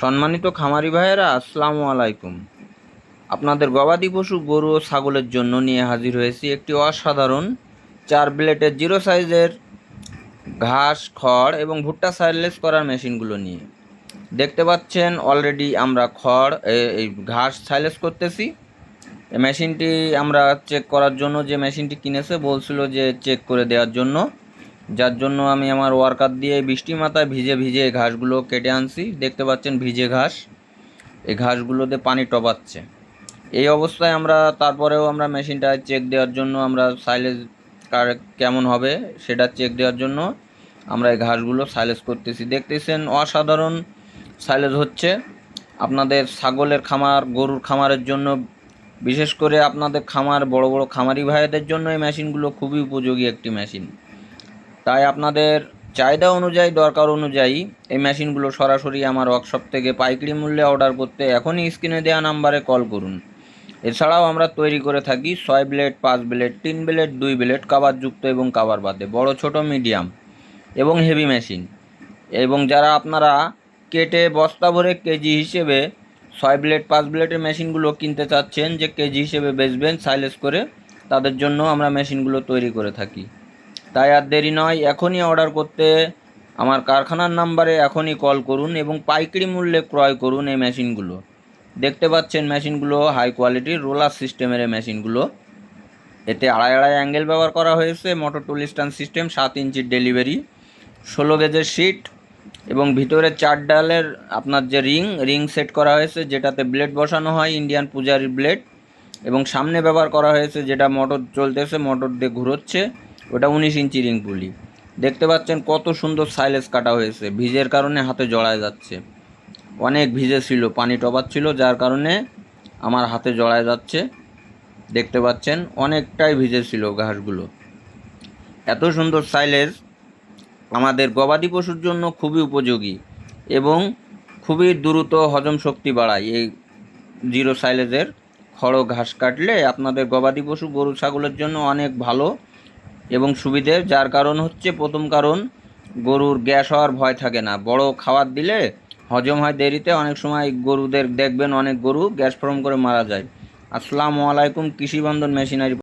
সম্মানিত খামারি ভাইয়েরা, আসসালামু আলাইকুম। আপনাদের গবাদি পশু, গরু ও ছাগলের জন্য নিয়ে হাজির হয়েছি একটি অসাধারণ চার ব্লেটের জিরো সাইজের ঘাস, খড় এবং ভুট্টা সাইলেস করার মেশিনগুলো নিয়ে। দেখতে পাচ্ছেন অলরেডি আমরা খড় এই ঘাস সাইলেস করতেছি। মেশিনটি আমরা চেক করার জন্য যে মেশিনটি কিনেছে, বলছিল যে চেক করে দেওয়ার জন্য। যার জন্য আমি আমার ওয়ার্কার দিয়ে বৃষ্টি মাথায় ভিজে ভিজে ঘাসগুলো কেটে আনছি। দেখতে পাচ্ছেন ভিজে ঘাস। এই ঘাসগুলোতে পানি টপাচ্ছে। এই অবস্থায় আমরা তারপরেও আমরা মেশিনটা চেক দেওয়ার জন্য আমরা সাইলেজ কার কেমন হবে সেটা চেক দেওয়ার জন্য আমরা এই ঘাসগুলো সাইলেজ করতেছি। দেখতেছেন অসাধারণ সাইলেজ হচ্ছে। আপনাদের ছাগলের খামার, গরুর খামারের জন্য, বিশেষ করে আপনাদের খামার, বড় বড় খামারি ভাইদের জন্য এই মেশিনগুলো খুবই উপযোগী একটি মেশিন। তাই আপনাদের চাহিদা অনুযায়ী, দরকার অনুযায়ী এই মেশিনগুলো সরাসরি আমার ওয়ার্কশপ থেকে পাইকারি মূল্যে অর্ডার করতে এখনই স্ক্রিনে দেওয়া নাম্বারে কল করুন। এছাড়াও আমরা তৈরি করে থাকি ছয় ব্লেড পাঁচ ব্লেড তিন ব্লেড দুই ব্লেড কাভারযুক্ত এবং কাবার বাদে বড়, ছোট মিডিয়াম এবং হেভি মেশিন এবং যারা আপনারা কেটে বস্তা ভরে কেজি হিসেবে ছয় ব্লেড পাঁচ ব্লেডের মেশিনগুলো কিনতে চাচ্ছেন, যে কেজি হিসেবে বেচবেন সাইলেস করে তাদের জন্য আমরা মেশিনগুলো তৈরি করে থাকি। তাই আর দেরি নয়, এখনই অর্ডার করতে আমার কারখানার নাম্বারে এখনই কল করুন এবং পাইকারি মূল্যে ক্রয় করুন এই মেশিনগুলো দেখতে পাচ্ছেন মেশিনগুলো হাই কোয়ালিটির রোলার সিস্টেমের এই মেশিনগুলো এতে আড়াই আড়াই অ্যাঙ্গেল ব্যবহার করা হয়েছে মোটর টুল স্ট্যান্ড সিস্টেম সাত ইঞ্চির ডেলিভারি ষোলো গেজের শিট এবং ভিতরে চার ডালের আপনার যে রিং রিং সেট করা হয়েছে, যেটাতে ব্লেড বসানো হয় ইন্ডিয়ান পূজারির ব্লেড এবং সামনে ব্যবহার করা হয়েছে, যেটা মোটর চলতেছে মোটর দিয়ে ঘুরোচ্ছে। ওটা উনিশ ইঞ্চি রিং পুলি। দেখতে পাচ্ছেন কত সুন্দর সাইলেস কাটা হয়েছে, ভিজের কারণে হাতে জড়ায় যাচ্ছে। অনেক ভিজে ছিল, পানি টপাচ্ছিল, যার কারণে আমার হাতে জড়ায় যাচ্ছে। দেখতে পাচ্ছেন অনেকটাই ভিজে ছিল ঘাসগুলো। এত সুন্দর সাইলেজ আমাদের গবাদি পশুর জন্য খুবই উপযোগী এবং খুবই দ্রুত হজম শক্তি বাড়ায়। এই জিরো সাইলেজের খড় ঘাস কাটলে আপনাদের গবাদি পশু গরু, ছাগলের জন্য অনেক ভালো এবং সুবিধে, যার কারণ হচ্ছে প্রথম কারণ, গরুর গ্যাস হওয়ার ভয় থাকে না। বড় খাবার দিলে হজম হয় দেরিতে, অনেক সময় গরুদের দেখবেন অনেক গরু গ্যাস ফর্ম করে মারা যায়। আসসালামু আলাইকুম কৃষি বন্ধন মেশিনারি